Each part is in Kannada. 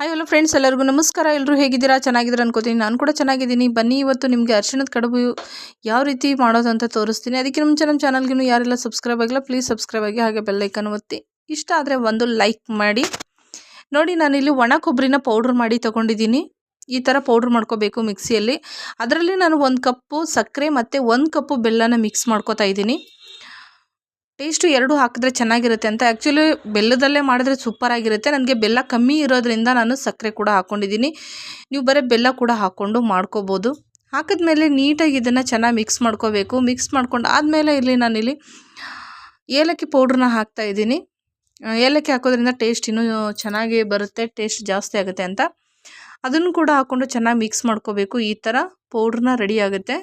ಹಾಯ್ ಹಲೋ ಫ್ರೆಂಡ್ಸ್ ಎಲ್ಲರಿಗೂ ನಮಸ್ಕಾರ. ಎಲ್ಲರೂ ಹೇಗಿದ್ದೀರಾ? ಚೆನ್ನಾಗಿದ್ದೀರಾ ಅನ್ಕೋತೀನಿ. ನಾನು ಕೂಡ ಚೆನ್ನಾಗಿದ್ದೀನಿ. ಬನ್ನಿ ಇವತ್ತು ನಿಮಗೆ ಅರಿಶಿಣದ ಕಡುಬು ಯಾವ ರೀತಿ ಮಾಡೋದು ಅಂತ ತೋರಿಸ್ತೀನಿ. ಅದಕ್ಕೆ ಮುಂಚೆ ನಮ್ಮ ಚಾನಲ್ಗೂ ಯಾರೆಲ್ಲ ಸಬ್ಸ್ಕ್ರೈಬ್ ಆಗಿಲ್ಲ ಪ್ಲೀಸ್ ಸಬ್ಸ್ಕ್ರೈಬ್ ಆಗಿ ಹಾಗೆ ಬೆಲ್ಲೈಕನ್ ಒತ್ತಿ. ಇಷ್ಟ ಆದರೆ ಒಂದು ಲೈಕ್ ಮಾಡಿ. ನೋಡಿ ನಾನಿಲ್ಲಿ ಒಣ ಕೊಬ್ಬರಿನ ಪೌಡ್ರ್ ಮಾಡಿ ತೊಗೊಂಡಿದ್ದೀನಿ. ಈ ಥರ ಪೌಡ್ರ್ ಮಾಡ್ಕೋಬೇಕು ಮಿಕ್ಸಿಯಲ್ಲಿ ಅದರಲ್ಲಿ ನಾನು ಒಂದು ಕಪ್ಪು ಸಕ್ಕರೆ ಮತ್ತು ಒಂದು ಕಪ್ಪು ಬೆಲ್ಲನ ಮಿಕ್ಸ್ ಮಾಡ್ಕೋತಾ ಇದ್ದೀನಿ. ಟೇಸ್ಟು ಎರಡು ಹಾಕಿದ್ರೆ ಚೆನ್ನಾಗಿರುತ್ತೆ ಅಂತ. ಆ್ಯಕ್ಚುಲಿ ಬೆಲ್ಲದಲ್ಲೇ ಮಾಡಿದ್ರೆ ಸೂಪರಾಗಿರುತ್ತೆ. ನನಗೆ ಬೆಲ್ಲ ಕಮ್ಮಿ ಇರೋದ್ರಿಂದ ನಾನು ಸಕ್ಕರೆ ಕೂಡ ಹಾಕ್ಕೊಂಡಿದ್ದೀನಿ ನೀವು ಬರೀ ಬೆಲ್ಲ ಕೂಡ ಹಾಕ್ಕೊಂಡು ಮಾಡ್ಕೋಬೋದು. ಹಾಕಿದ್ಮೇಲೆ ನೀಟಾಗಿ ಇದನ್ನು ಚೆನ್ನಾಗಿ ಮಿಕ್ಸ್ ಮಾಡ್ಕೋಬೇಕು. ಮಿಕ್ಸ್ ಮಾಡ್ಕೊಂಡು ಆದಮೇಲೆ ಇಲ್ಲಿ ನಾನಿಲ್ಲಿ ಏಲಕ್ಕಿ ಪೌಡ್ರನ್ನ ಹಾಕ್ತಾಯಿದ್ದೀನಿ ಏಲಕ್ಕಿ ಹಾಕೋದ್ರಿಂದ ಟೇಸ್ಟ್ ಇನ್ನೂ ಚೆನ್ನಾಗಿ ಬರುತ್ತೆ, ಟೇಸ್ಟ್ ಜಾಸ್ತಿ ಆಗುತ್ತೆ ಅಂತ. ಅದನ್ನು ಕೂಡ ಹಾಕ್ಕೊಂಡು ಚೆನ್ನಾಗಿ ಮಿಕ್ಸ್ ಮಾಡ್ಕೋಬೇಕು. ಈ ಥರ ಪೌಡ್ರನ್ನ ರೆಡಿ ಆಗುತ್ತೆ.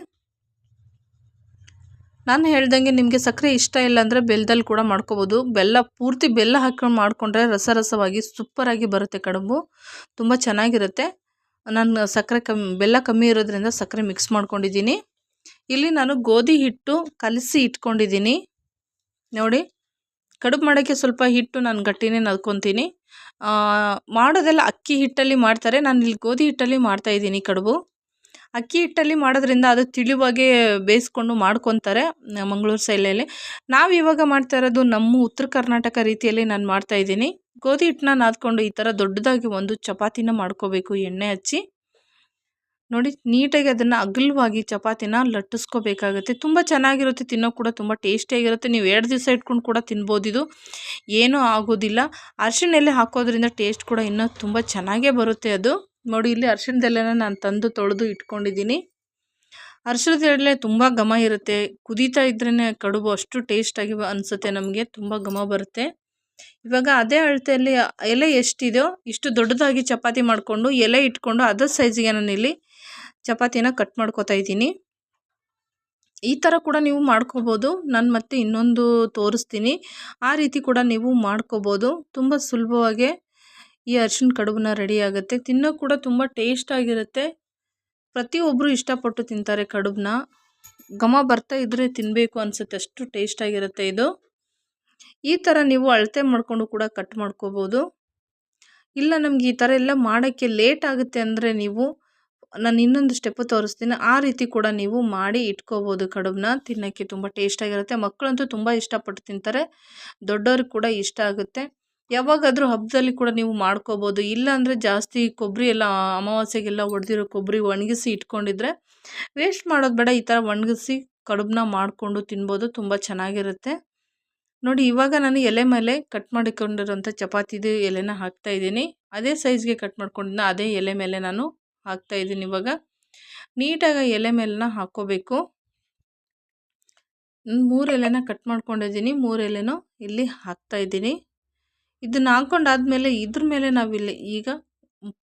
ನಾನು ಹೇಳ್ದಂಗೆ ನಿಮಗೆ ಸಕ್ಕರೆ ಇಷ್ಟ ಇಲ್ಲ ಅಂದರೆ ಬೆಲ್ಲದಲ್ಲಿ ಕೂಡ ಮಾಡ್ಕೋಬೋದು. ಬೆಲ್ಲ, ಪೂರ್ತಿ ಬೆಲ್ಲ ಹಾಕೊಂಡು ಮಾಡಿಕೊಂಡ್ರೆ ರಸರಸವಾಗಿ ಸೂಪರಾಗಿ ಬರುತ್ತೆ ಕಡುಬು. ತುಂಬ ಚೆನ್ನಾಗಿರುತ್ತೆ. ನಾನು ಸಕ್ಕರೆ ಕಮ್ಮಿ ಬೆಲ್ಲ ಕಮ್ಮಿ ಇರೋದ್ರಿಂದ ಸಕ್ಕರೆ ಮಿಕ್ಸ್ ಮಾಡ್ಕೊಂಡಿದ್ದೀನಿ. ಇಲ್ಲಿ ನಾನು ಗೋಧಿ ಹಿಟ್ಟು ಕಲಸಿ ಇಟ್ಕೊಂಡಿದ್ದೀನಿ. ನೋಡಿ, ಕಡುಬು ಮಾಡೋಕ್ಕೆ ಸ್ವಲ್ಪ ಹಿಟ್ಟು ನಾನು ಗಟ್ಟಿನೇ ನಲ್ಕೊತೀನಿ. ಮಾಡೋದೆಲ್ಲ ಅಕ್ಕಿ ಹಿಟ್ಟಲ್ಲಿ ಮಾಡ್ತಾರೆ. ನಾನು ಇಲ್ಲಿ ಗೋಧಿ ಹಿಟ್ಟಲ್ಲಿ ಮಾಡ್ತಾಯಿದ್ದೀನಿ ಕಡುಬು. ಅಕ್ಕಿ ಹಿಟ್ಟಲ್ಲಿ ಮಾಡೋದ್ರಿಂದ ಅದು ತಿಳಿವಾಗೆ ಬೇಯಿಸ್ಕೊಂಡು ಮಾಡ್ಕೊತಾರೆ ಮಂಗಳೂರು ಶೈಲಿಯಲ್ಲಿ ನಾವು ಇವಾಗ ಮಾಡ್ತಾ ಇರೋದು ನಮ್ಮ ಉತ್ತರ ಕರ್ನಾಟಕ ರೀತಿಯಲ್ಲಿ ನಾನು ಮಾಡ್ತಾ ಇದ್ದೀನಿ. ಗೋಧಿ ಹಿಟ್ಟನ್ನ ನಾದ್ಕೊಂಡು ಈ ಥರ ದೊಡ್ಡದಾಗಿ ಒಂದು ಚಪಾತಿನ ಮಾಡ್ಕೋಬೇಕು, ಎಣ್ಣೆ ಹಚ್ಚಿ. ನೋಡಿ, ನೀಟಾಗಿ ಅದನ್ನು ಅಗಲವಾಗಿ ಚಪಾತಿನ ಲಟ್ಟಿಸ್ಕೋಬೇಕಾಗುತ್ತೆ. ತುಂಬ ಚೆನ್ನಾಗಿರುತ್ತೆ ತಿನ್ನೋ ಕೂಡ ತುಂಬ ಟೇಸ್ಟಿಯಾಗಿರುತ್ತೆ. ನೀವು ಎರಡು ದಿವಸ ಇಟ್ಕೊಂಡು ಕೂಡ ತಿನ್ಬೋದು ಇದು. ಏನೂ ಆಗೋದಿಲ್ಲ. ಅರಿಶಿಣೆಲೆ ಹಾಕೋದ್ರಿಂದ ಟೇಸ್ಟ್ ಕೂಡ ಇನ್ನೂ ತುಂಬ ಚೆನ್ನಾಗೇ ಬರುತ್ತೆ ಅದು. ನೋಡಿ, ಇಲ್ಲಿ ಅರ್ಶಿಣದೆಲೆನ ನಾನು ತಂದು ತೊಳೆದು ಇಟ್ಕೊಂಡಿದ್ದೀನಿ. ಅರ್ಶಿಣದ ಎಲೆ ತುಂಬ ಘಮ ಇರುತ್ತೆ. ಕುದೀತಾ ಇದ್ರೇ ಕಡುಬು ಅಷ್ಟು ಟೇಸ್ಟಾಗಿ ಅನಿಸುತ್ತೆ ನಮಗೆ, ತುಂಬ ಘಮ ಬರುತ್ತೆ. ಇವಾಗ ಅದೇ ಅಳತೆಯಲ್ಲಿ ಎಲೆ ಎಷ್ಟಿದೆಯೋ ಇಷ್ಟು ದೊಡ್ಡದಾಗಿ ಚಪಾತಿ ಮಾಡಿಕೊಂಡು ಎಲೆ ಇಟ್ಕೊಂಡು ಅದರ ಸೈಜಿಗೆ ನಾನು ಇಲ್ಲಿ ಚಪಾತಿನ ಕಟ್ ಮಾಡ್ಕೋತಾ ಇದ್ದೀನಿ. ಈ ಥರ ಕೂಡ ನೀವು ಮಾಡ್ಕೋಬೋದು. ನಾನು ಮತ್ತೆ ಇನ್ನೊಂದು ತೋರಿಸ್ತೀನಿ. ಆ ರೀತಿ ಕೂಡ ನೀವು ಮಾಡ್ಕೋಬೋದು. ತುಂಬ ಸುಲಭವಾಗಿ ಈ ಅರಿಶಿನ ಕಡುಬನ್ನ ರೆಡಿ ಆಗುತ್ತೆ. ತಿನ್ನೋ ಕೂಡ ತುಂಬ ಟೇಸ್ಟಾಗಿರುತ್ತೆ ಪ್ರತಿಯೊಬ್ಬರು ಇಷ್ಟಪಟ್ಟು ತಿಂತಾರೆ ಕಡುಬನ್ನ. ಘಮ ಬರ್ತಾ ಇದ್ದರೆ ತಿನ್ನಬೇಕು ಅನಿಸುತ್ತೆ. ಅಷ್ಟು ಟೇಸ್ಟ್ ಆಗಿರುತ್ತೆ ಇದು. ಈ ಥರ ನೀವು ಅಳತೆ ಮಾಡಿಕೊಂಡು ಕೂಡ ಕಟ್ ಮಾಡ್ಕೋಬೋದು. ಇಲ್ಲ, ನಮ್ಗೆ ಈ ಥರ ಎಲ್ಲ ಮಾಡೋಕ್ಕೆ ಲೇಟ್ ಆಗುತ್ತೆ ಅಂದರೆ ನೀವು, ನಾನು ಇನ್ನೊಂದು ಸ್ಟೆಪ್ಪು ತೋರಿಸ್ತೀನಿ. ಆ ರೀತಿ ಕೂಡ ನೀವು ಮಾಡಿ ಇಟ್ಕೋಬೋದು ಕಡುಬನ್ನ. ತಿನ್ನೋಕ್ಕೆ ತುಂಬ ಟೇಸ್ಟಾಗಿರುತ್ತೆ ಮಕ್ಕಳಂತೂ ತುಂಬ ಇಷ್ಟಪಟ್ಟು ತಿಂತಾರೆ. ದೊಡ್ಡವ್ರಿಗೆ ಕೂಡ ಇಷ್ಟ ಆಗುತ್ತೆ. ಯಾವಾಗಾದರೂ ಹಬ್ಬದಲ್ಲಿ ಕೂಡ ನೀವು ಮಾಡ್ಕೋಬೋದು. ಇಲ್ಲಾಂದರೆ ಜಾಸ್ತಿ ಕೊಬ್ಬರಿ ಎಲ್ಲ ಅಮಾವಾಸ್ಯೆಗೆಲ್ಲ ಒಡೆದಿರೋ ಕೊಬ್ಬರಿ ಒಣಗಿಸಿ ಇಟ್ಕೊಂಡಿದ್ರೆ ವೇಸ್ಟ್ ಮಾಡೋದು ಬೇಡ. ಈ ಥರ ಒಣಗಿಸಿ ಕಡುಬನ್ನ ಮಾಡಿಕೊಂಡು ತಿನ್ಬೋದು. ತುಂಬ ಚೆನ್ನಾಗಿರುತ್ತೆ. ನೋಡಿ, ಇವಾಗ ನಾನು ಎಲೆ ಮೇಲೆ ಕಟ್ ಮಾಡಿಕೊಂಡಿರೋಂಥ ಚಪಾತಿದು ಎಲೆನ ಹಾಕ್ತಾ ಇದ್ದೀನಿ. ಅದೇ ಸೈಜ್ಗೆ ಕಟ್ ಮಾಡ್ಕೊಂಡಿದ್ದ ಅದೇ ಎಲೆ ಮೇಲೆ ನಾನು ಹಾಕ್ತಾ ಇದ್ದೀನಿ ಇವಾಗ. ನೀಟಾಗಿ ಎಲೆ ಮೇಲೆನ ಹಾಕ್ಕೋಬೇಕು. ಮೂರು ಎಲೆನ ಕಟ್ ಮಾಡ್ಕೊಂಡಿದ್ದೀನಿ. ಮೂರು ಎಲೆನೂ ಇಲ್ಲಿ ಹಾಕ್ತಾಯಿದ್ದೀನಿ ಇದನ್ನು ಹಾಕ್ಕೊಂಡಾದ್ಮೇಲೆ ಇದ್ರ ಮೇಲೆ ನಾವಿಲ್ಲಿ ಈಗ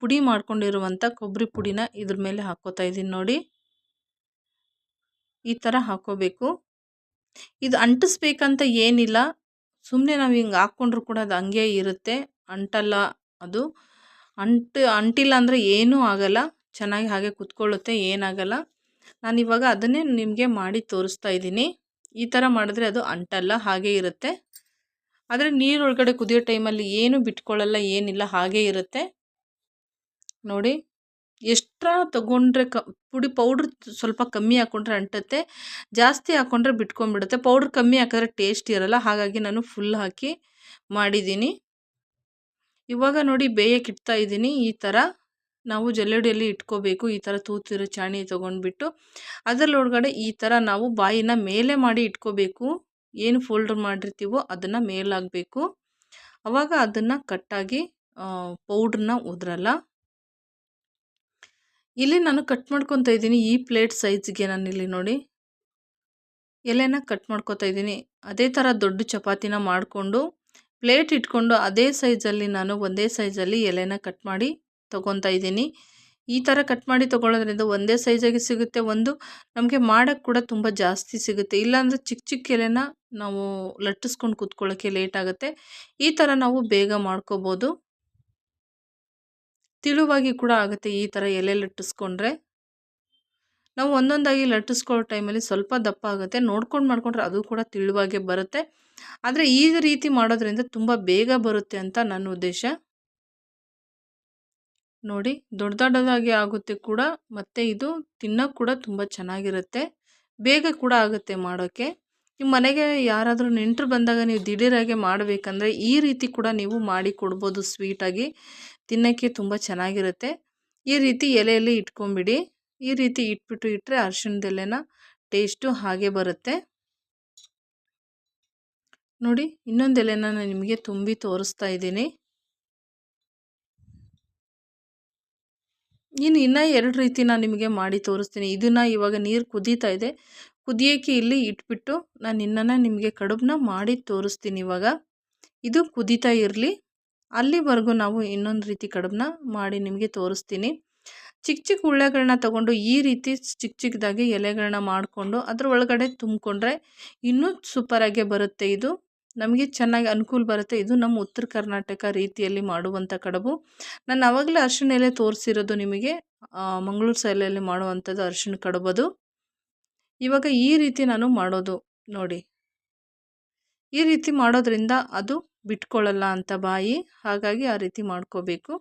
ಪುಡಿ ಮಾಡ್ಕೊಂಡಿರುವಂಥ ಕೊಬ್ಬರಿ ಪುಡಿನ ಇದ್ರ ಮೇಲೆ ಹಾಕ್ಕೋತಾ ಇದ್ದೀನಿ ನೋಡಿ. ಈ ಥರ ಹಾಕ್ಕೋಬೇಕು ಇದು ಅಂಟಿಸ್ಬೇಕಂತ ಏನಿಲ್ಲ. ಸುಮ್ಮನೆ ನಾವು ಹಿಂಗೆ ಹಾಕ್ಕೊಂಡ್ರು ಕೂಡ ಅದು ಹಂಗೆ ಇರುತ್ತೆ. ಅಂಟಲ್ಲ ಅದು. ಅಂಟು, ಅಂಟಿಲ್ಲ ಅಂದರೆ ಏನೂ ಆಗಲ್ಲ. ಚೆನ್ನಾಗಿ ಹಾಗೆ ಕುತ್ಕೊಳ್ಳುತ್ತೆ, ಏನಾಗಲ್ಲ. ನಾನಿವಾಗ ಅದನ್ನೇ ನಿಮಗೆ ಮಾಡಿ ತೋರಿಸ್ತಾ ಇದ್ದೀನಿ ಈ ಥರ ಮಾಡಿದ್ರೆ ಅದು ಅಂಟಲ್ಲ, ಹಾಗೆ ಇರುತ್ತೆ. ಆದರೆ ನೀರೊಳಗಡೆ ಕುದಿಯೋ ಟೈಮಲ್ಲಿ ಏನು ಬಿಟ್ಕೊಳ್ಳಲ್ಲ, ಏನಿಲ್ಲ, ಹಾಗೇ ಇರುತ್ತೆ. ನೋಡಿ, ಎಷ್ಟರ ತಗೊಂಡ್ರೆ ಕ, ಪುಡಿ ಪೌಡ್ರ್ ಸ್ವಲ್ಪ ಕಮ್ಮಿ ಹಾಕ್ಕೊಂಡ್ರೆ ಅಂಟುತ್ತೆ, ಜಾಸ್ತಿ ಹಾಕ್ಕೊಂಡ್ರೆ ಬಿಟ್ಕೊಂಡ್ಬಿಡುತ್ತೆ. ಪೌಡ್ರ್ ಕಮ್ಮಿ ಹಾಕಿದ್ರೆ ಟೇಸ್ಟ್ ಇರಲ್ಲ, ಹಾಗಾಗಿ ನಾನು ಫುಲ್ ಹಾಕಿ ಮಾಡಿದ್ದೀನಿ. ಇವಾಗ ನೋಡಿ ಬೇಯಕ್ಕೆ ಇಡ್ತಾ ಇದ್ದೀನಿ. ಈ ಥರ ನಾವು ಜಲ್ಲೆಡಿಯಲ್ಲಿ ಇಟ್ಕೋಬೇಕು, ಈ ಥರ ತೂತಿರೋ ಚಾಣಿ ತೊಗೊಂಡ್ಬಿಟ್ಟು. ಅದರೊಳಗಡೆ ಈ ಥರ ನಾವು ಬಾಯಿನ ಮೇಲೆ ಮಾಡಿ ಇಟ್ಕೋಬೇಕು. ಏನು ಫೋಲ್ಡರ್ ಮಾಡಿರ್ತೀವೋ ಅದನ್ನು ಮೇಲಾಗಬೇಕು. ಆವಾಗ ಅದನ್ನು ಕಟ್ಟಾಗಿ ಪೌಡ್ರನ್ನ ಉದ್ರಲ್ಲ. ಇಲ್ಲಿ ನಾನು ಕಟ್ ಮಾಡ್ಕೊತಾ ಇದ್ದೀನಿ ಈ ಪ್ಲೇಟ್ ಸೈಜ್ಗೆ ನಾನು ಇಲ್ಲಿ ನೋಡಿ. ಎಲೆನ ಕಟ್ ಮಾಡ್ಕೊತಾ ಇದ್ದೀನಿ. ಅದೇ ಥರ ದೊಡ್ಡ ಚಪಾತಿನ ಮಾಡಿಕೊಂಡು, ಪ್ಲೇಟ್ ಇಟ್ಕೊಂಡು ಅದೇ ಸೈಜಲ್ಲಿ ನಾನು ಒಂದೇ ಸೈಜಲ್ಲಿ ಎಲೆನ ಕಟ್ ಮಾಡಿ ತೊಗೊತಾ ಇದ್ದೀನಿ. ಈ ಥರ ಕಟ್ ಮಾಡಿ ತೊಗೊಳೋದ್ರಿಂದ ಒಂದೇ ಸೈಜಾಗಿ ಸಿಗುತ್ತೆ. ಒಂದು ನಮಗೆ ಮಾಡೋಕ್ಕೆ ಕೂಡ ತುಂಬ ಜಾಸ್ತಿ ಸಿಗುತ್ತೆ. ಇಲ್ಲಾಂದರೆ ಚಿಕ್ಕ ಚಿಕ್ಕ ಎಲೆನ ನಾವು ಲಟ್ಟಿಸ್ಕೊಂಡು ಕೂತ್ಕೊಳ್ಳೋಕ್ಕೆ ಲೇಟ್ ಆಗುತ್ತೆ. ಈ ಥರ ನಾವು ಬೇಗ ಮಾಡ್ಕೋಬೋದು. ತಿಳುವಾಗಿ ಕೂಡ ಆಗುತ್ತೆ ಈ ಥರ ಎಲೆ ಲಟ್ಟಿಸ್ಕೊಂಡ್ರೆ. ನಾವು ಒಂದೊಂದಾಗಿ ಲಟ್ಟಿಸ್ಕೊಳ್ಳೋ ಟೈಮಲ್ಲಿ ಸ್ವಲ್ಪ ದಪ್ಪ ಆಗುತ್ತೆ. ನೋಡ್ಕೊಂಡು ಮಾಡ್ಕೊಂಡ್ರೆ ಅದು ಕೂಡ ತಿಳುವಾಗೆ ಬರುತ್ತೆ. ಆದರೆ ಈ ರೀತಿ ಮಾಡೋದ್ರಿಂದ ತುಂಬ ಬೇಗ ಬರುತ್ತೆ ಅಂತ ನನ್ನ ಉದ್ದೇಶ. ನೋಡಿ ದೊಡ್ಡ ದೊಡ್ಡದಾಗಿ ಆಗುತ್ತೆ ಕೂಡ, ಮತ್ತು ಇದು ತಿನ್ನೋಕ್ಕೆ ಕೂಡ ತುಂಬ ಚೆನ್ನಾಗಿರುತ್ತೆ. ಬೇಗ ಕೂಡ ಆಗುತ್ತೆ ಮಾಡೋಕ್ಕೆ ನಿಮ್ಮ ಮನೆಗೆ ಯಾರಾದರೂ ನೆಂಟರು ಬಂದಾಗ ನೀವು ದಿಢೀರಾಗೆ ಮಾಡಬೇಕಂದ್ರೆ ಈ ರೀತಿ ಕೂಡ ನೀವು ಮಾಡಿ ಕೊಡ್ಬೋದು ಸ್ವೀಟಾಗಿ ತಿನ್ನೋಕ್ಕೆ ತುಂಬ ಚೆನ್ನಾಗಿರುತ್ತೆ. ಈ ರೀತಿ ಎಲೆಯಲ್ಲಿ ಇಟ್ಕೊಂಬಿಡಿ. ಈ ರೀತಿ ಇಟ್ಬಿಟ್ಟು ಇಟ್ಟರೆ ಅರ್ಶಿಣದ ಎಲೆನ ಟೇಸ್ಟು ಹಾಗೆ ಬರುತ್ತೆ. ನೋಡಿ, ಇನ್ನೊಂದು ಎಲೆನ ನಾನು ನಿಮಗೆ ತುಂಬಿ ತೋರಿಸ್ತಾ ಇದ್ದೀನಿ. ಇನ್ನು ಇನ್ನೂ ಎರಡು ರೀತಿ ನಾನು ನಿಮಗೆ ಮಾಡಿ ತೋರಿಸ್ತೀನಿ. ಇದನ್ನು ಇವಾಗ ನೀರು ಕುದೀತಾ ಇದೆ. ಕುದಿಯೋಕ್ಕೆ ಇಲ್ಲಿ ಇಟ್ಬಿಟ್ಟು ನಾನು ಇನ್ನೂ ನಿಮಗೆ ಕಡುಬನ್ನ ಮಾಡಿ ತೋರಿಸ್ತೀನಿ ಇವಾಗ. ಇದು ಕುದೀತಾ ಇರಲಿ. ಅಲ್ಲಿವರೆಗೂ ನಾವು ಇನ್ನೊಂದು ರೀತಿ ಕಡುಬನ್ನ ಮಾಡಿ ನಿಮಗೆ ತೋರಿಸ್ತೀನಿ. ಚಿಕ್ಕ ಚಿಕ್ಕ ಉಳ್ಳೆಗಳನ್ನ ತಗೊಂಡು ಈ ರೀತಿ ಚಿಕ್ಕ ಚಿಕ್ಕದಾಗಿ ಎಲೆಗಳನ್ನ ಮಾಡಿಕೊಂಡು ಅದ್ರ ಒಳಗಡೆ ತುಂಬಿಕೊಂಡ್ರೆ ಇನ್ನೂ ಸೂಪರಾಗೆ ಬರುತ್ತೆ ಇದು. ನಮಗೆ ಚೆನ್ನಾಗಿ ಅನುಕೂಲ ಬರುತ್ತೆ. ಇದು ನಮ್ಮ ಉತ್ತರ ಕರ್ನಾಟಕ ರೀತಿಯಲ್ಲಿ ಮಾಡುವಂಥ ಕಡುಬು. ನಾನು ಆವಾಗಲೇ ಅರ್ಶಿಣ ಎಲೆ ತೋರಿಸಿರೋದು ನಿಮಗೆ ಮಂಗಳೂರು ಸೈಲಲ್ಲಿ ಮಾಡುವಂಥದ್ದು ಅರಿಶಿಣ ಕಡುಬದು. ಇವಾಗ ಈ ರೀತಿ ನಾನು ಮಾಡೋದು ನೋಡಿ. ಈ ರೀತಿ ಮಾಡೋದ್ರಿಂದ ಅದು ಬಿಟ್ಕೊಳ್ಳಲ್ಲ ಅಂತ ಬಾಯಿ. ಹಾಗಾಗಿ ಆ ರೀತಿ ಮಾಡ್ಕೋಬೇಕು.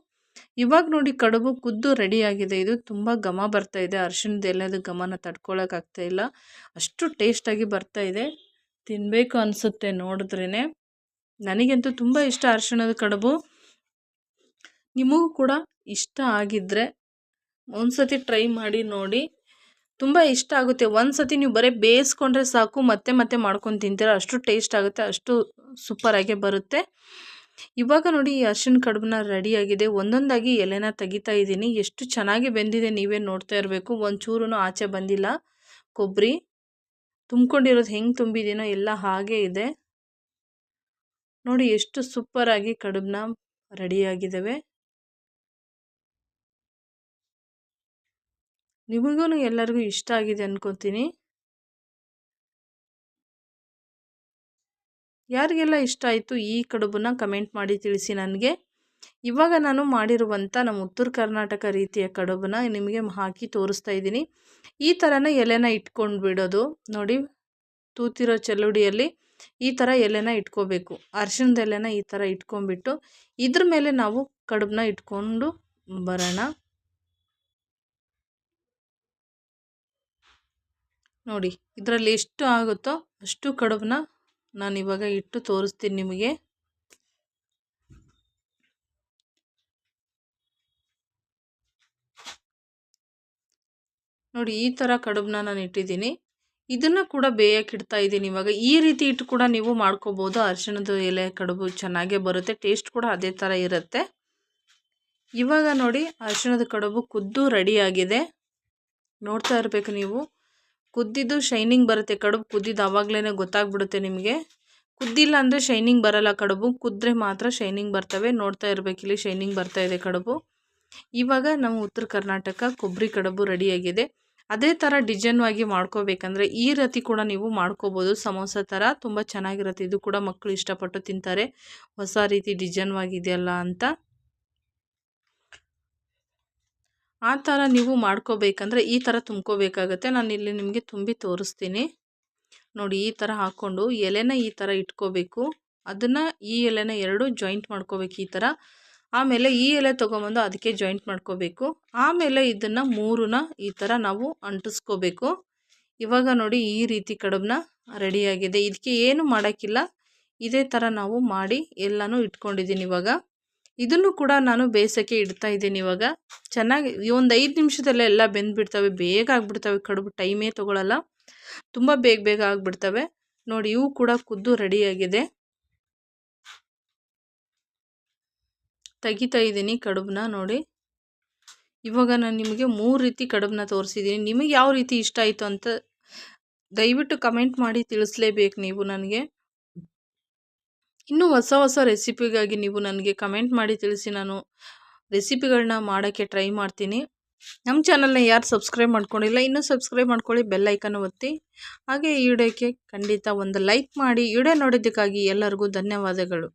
ಇವಾಗ ನೋಡಿ ಕಡುಬು ಕುದ್ದು ರೆಡಿಯಾಗಿದೆ. ಇದು ತುಂಬ ಘಮ ಬರ್ತಾ ಇದೆ. ಅರಿಶಿಣದ ಗಮನ ಘಮನ ತಡ್ಕೊಳ್ಳೋಕ್ಕಾಗ್ತಾ ಇಲ್ಲ. ಅಷ್ಟು ಟೇಸ್ಟಾಗಿ ಬರ್ತಾ ಇದೆ. ತಿನ್ನಬೇಕು ಅನಿಸುತ್ತೆ ನೋಡಿದ್ರೇ ನನಗಂತೂ ತುಂಬ ಇಷ್ಟ ಅರ್ಶಿಣದ ಕಡುಬು. ನಿಮಗೂ ಕೂಡ ಇಷ್ಟ ಆಗಿದ್ದರೆ ಒಂದು ಸತಿ ಟ್ರೈ ಮಾಡಿ ನೋಡಿ. ತುಂಬ ಇಷ್ಟ ಆಗುತ್ತೆ. ಒಂದು ಸತಿ ನೀವು ಬರೀ ಬೇಯಿಸ್ಕೊಂಡ್ರೆ ಸಾಕು, ಮತ್ತೆ ಮತ್ತೆ ಮಾಡ್ಕೊಂಡು ತಿಂತೀರ. ಅಷ್ಟು ಟೇಸ್ಟ್ ಆಗುತ್ತೆ, ಅಷ್ಟು ಸೂಪರಾಗೇ ಬರುತ್ತೆ. ಇವಾಗ ನೋಡಿ ಈ ಅರ್ಶಿನ ಕಡುಬನ್ನ ರೆಡಿಯಾಗಿದೆ ಒಂದೊಂದಾಗಿ ಎಲೆನ ತೆಗಿತಾ ಇದ್ದೀನಿ. ಎಷ್ಟು ಚೆನ್ನಾಗಿ ಬೆಂದಿದೆ ನೀವೇ ನೋಡ್ತಾ ಇರಬೇಕು. ಒಂಚೂರು ಆಚೆ ಬಂದಿಲ್ಲ. ಕೊಬ್ಬರಿ ತುಂಬ್ಕೊಂಡಿರೋದು ಹೆಂಗೆ ತುಂಬಿದೀನೋ ಎಲ್ಲ ಹಾಗೇ ಇದೆ. ನೋಡಿ ಎಷ್ಟು ಸೂಪರಾಗಿ ಕಡುಬನ್ನ ರೆಡಿಯಾಗಿದ್ದಾವೆ ನಿಮಗೂ ಎಲ್ಲರಿಗೂ ಇಷ್ಟ ಆಗಿದೆ ಅನ್ಕೋತೀನಿ. ಯಾರಿಗೆಲ್ಲ ಇಷ್ಟ ಆಯಿತು ಈ ಕಡುಬನ್ನು ಕಮೆಂಟ್ ಮಾಡಿ ತಿಳಿಸಿ ನನಗೆ. ಇವಾಗ ನಾನು ಮಾಡಿರುವಂಥ ನಮ್ಮ ಉತ್ತರ ಕರ್ನಾಟಕ ರೀತಿಯ ಕಡುಬನ್ನ ನಿಮಗೆ ಹಾಕಿ ತೋರಿಸ್ತಾ ಇದ್ದೀನಿ. ಈ ಥರನೇ ಎಲೆನ ಇಟ್ಕೊಂಡು ಬಿಡೋದು. ನೋಡಿ, ತೂತಿರೋ ಚೆಲ್ಲುಡಿಯಲ್ಲಿ ಈ ಥರ ಎಲೆನ ಇಟ್ಕೋಬೇಕು. ಅರ್ಶಿಣದ ಎಲೆನ ಈ ಥರ ಇಟ್ಕೊಂಡ್ಬಿಟ್ಟು ಇದ್ರ ಮೇಲೆ ನಾವು ಕಡುಬನ್ನ ಇಟ್ಕೊಂಡು ಬರೋಣ. ನೋಡಿ, ಇದರಲ್ಲಿ ಎಷ್ಟು ಆಗುತ್ತೋ ಅಷ್ಟು ಕಡುಬನ್ನ ನಾನು ಇವಾಗ ಇಟ್ಟು ತೋರಿಸ್ತೀನಿ ನಿಮಗೆ. ನೋಡಿ, ಈ ಥರ ಕಡುಬನ್ನ ನಾನು ಇಟ್ಟಿದ್ದೀನಿ. ಇದನ್ನು ಕೂಡ ಬೇಯಕ್ಕೆ ಇಡ್ತಾ ಇದ್ದೀನಿ ಇವಾಗ. ಈ ರೀತಿ ಇಟ್ಟು ಕೂಡ ನೀವು ಮಾಡ್ಕೋಬೋದು. ಅರಿಶಿಣದ ಎಲೆ, ಕಡುಬು ಚೆನ್ನಾಗೇ ಬರುತ್ತೆ. ಟೇಸ್ಟ್ ಕೂಡ ಅದೇ ಥರ ಇರುತ್ತೆ. ಇವಾಗ ನೋಡಿ, ಅರಿಶಿಣದ ಕಡುಬು ಕುದ್ದು ರೆಡಿಯಾಗಿದೆ ನೋಡ್ತಾ ಇರಬೇಕು ನೀವು. ಕುದ್ದಿದ್ದು ಶೈನಿಂಗ್ ಬರುತ್ತೆ ಕಡುಬು, ಕುದ್ದಿದ್ದು ಆವಾಗಲೇ ಗೊತ್ತಾಗ್ಬಿಡುತ್ತೆ ನಿಮಗೆ. ಕುದ್ದಿಲ್ಲ ಅಂದರೆ ಶೈನಿಂಗ್ ಬರಲ್ಲ ಕಡುಬು, ಕುದ್ರೆ ಮಾತ್ರ ಶೈನಿಂಗ್ ಬರ್ತವೆ. ನೋಡ್ತಾ ಇರಬೇಕಿಲ್ಲಿ ಶೈನಿಂಗ್ ಬರ್ತಾ ಇದೆ ಕಡುಬು. ಇವಾಗ ನಮ್ಮ ಉತ್ತರ ಕರ್ನಾಟಕ ಕೊಬ್ಬರಿ ಕಡುಬು ರೆಡಿಯಾಗಿದೆ ಅದೇ ಥರ ಡಿಸೈನ್ವಾಗಿ ಮಾಡ್ಕೋಬೇಕಂದ್ರೆ ಈ ರೀತಿ ಕೂಡ ನೀವು ಮಾಡ್ಕೋಬೋದು. ಸಮೋಸ ಥರ ತುಂಬ ಚೆನ್ನಾಗಿರುತ್ತೆ. ಇದು ಕೂಡ ಮಕ್ಕಳು ಇಷ್ಟಪಟ್ಟು ತಿಂತಾರೆ. ಹೊಸ ರೀತಿ ಡಿಸೈನ್ವಾಗಿದೆಯಲ್ಲ ಅಂತ. ಆ ಥರ ನೀವು ಮಾಡ್ಕೋಬೇಕಂದ್ರೆ ಈ ಥರ ತುಂಬ್ಕೋಬೇಕಾಗತ್ತೆ. ನಾನು ಇಲ್ಲಿ ನಿಮಗೆ ತುಂಬಿ ತೋರಿಸ್ತೀನಿ. ನೋಡಿ ಈ ಥರ ಹಾಕ್ಕೊಂಡು ಎಲೆನ ಈ ಥರ ಇಟ್ಕೋಬೇಕು. ಅದನ್ನು ಈ ಎಲೆನ ಎರಡು ಜಾಯಿಂಟ್ ಮಾಡ್ಕೋಬೇಕು ಈ ಥರ ಆಮೇಲೆ ಈ ಎಲೆ ತೊಗೊಂಬಂದು ಅದಕ್ಕೆ ಜಾಯಿಂಟ್ ಮಾಡ್ಕೋಬೇಕು. ಆಮೇಲೆ ಇದನ್ನು ಮೂರನ್ನ ಈ ಥರ ನಾವು ಅಂಟಿಸ್ಕೋಬೇಕು. ಇವಾಗ ನೋಡಿ ಈ ರೀತಿ ಕಡಬನ್ನ ರೆಡಿಯಾಗಿದೆ ಇದಕ್ಕೆ ಏನು ಮಾಡೋಕ್ಕಿಲ್ಲ. ಇದೇ ಥರ ನಾವು ಮಾಡಿ ಎಲ್ಲನೂ ಇಟ್ಕೊಂಡಿದ್ದೀನಿ ಇವಾಗ. ಇದನ್ನು ಕೂಡ ನಾನು ಬೇಯಿಸೋಕ್ಕೆ ಇಡ್ತಾ ಇದ್ದೀನಿ ಇವಾಗ. ಚೆನ್ನಾಗಿ ಒಂದು ಐದು ನಿಮಿಷದಲ್ಲೇ ಎಲ್ಲ ಬೆಂದುಬಿಡ್ತವೆ, ಬೇಗ ಆಗಿಬಿಡ್ತವೆ, ಕಡುಬು ಟೈಮೇ ತೊಗೊಳಲ್ಲ. ತುಂಬ ಬೇಗ ಬೇಗ ಆಗಿಬಿಡ್ತವೆ. ನೋಡಿ, ಇವು ಕೂಡ ಕುದ್ದು ರೆಡಿಯಾಗಿದೆ. ತೆಗಿತಾ ಇದ್ದೀನಿ ಕಡುಬನ್ನ, ನೋಡಿ. ಇವಾಗ ನಾನು ನಿಮಗೆ ಮೂರು ರೀತಿ ಕಡುಬನ್ನ ತೋರಿಸಿದ್ದೀನಿ. ನಿಮಗೆ ಯಾವ ರೀತಿ ಇಷ್ಟ ಆಯಿತು ಅಂತ ದಯವಿಟ್ಟು ಕಮೆಂಟ್ ಮಾಡಿ ತಿಳಿಸ್ಲೇಬೇಕು ನೀವು ನನಗೆ. ಇನ್ನೂ ಹೊಸ ಹೊಸ ರೆಸಿಪಿಗಾಗಿ ನೀವು ನನಗೆ ಕಮೆಂಟ್ ಮಾಡಿ ತಿಳಿಸಿ. ನಾನು ರೆಸಿಪಿಗಳನ್ನ ಮಾಡೋಕ್ಕೆ ಟ್ರೈ ಮಾಡ್ತೀನಿ. ನಮ್ಮ ಚಾನಲ್ನ ಯಾರು ಸಬ್ಸ್ಕ್ರೈಬ್ ಮಾಡ್ಕೊಂಡಿಲ್ಲ, ಇನ್ನೂ ಸಬ್ಸ್ಕ್ರೈಬ್ ಮಾಡ್ಕೊಳ್ಳಿ, ಬೆಲ್ ಐಕನ್ ಒತ್ತಿ. ಹಾಗೆ ಈ ವಿಡಿಯೋಕ್ಕೆ ಖಂಡಿತ ಒಂದು ಲೈಕ್ ಮಾಡಿ. ವಿಡಿಯೋ ನೋಡಿದ್ದಕ್ಕಾಗಿ ಎಲ್ಲರಿಗೂ ಧನ್ಯವಾದಗಳು.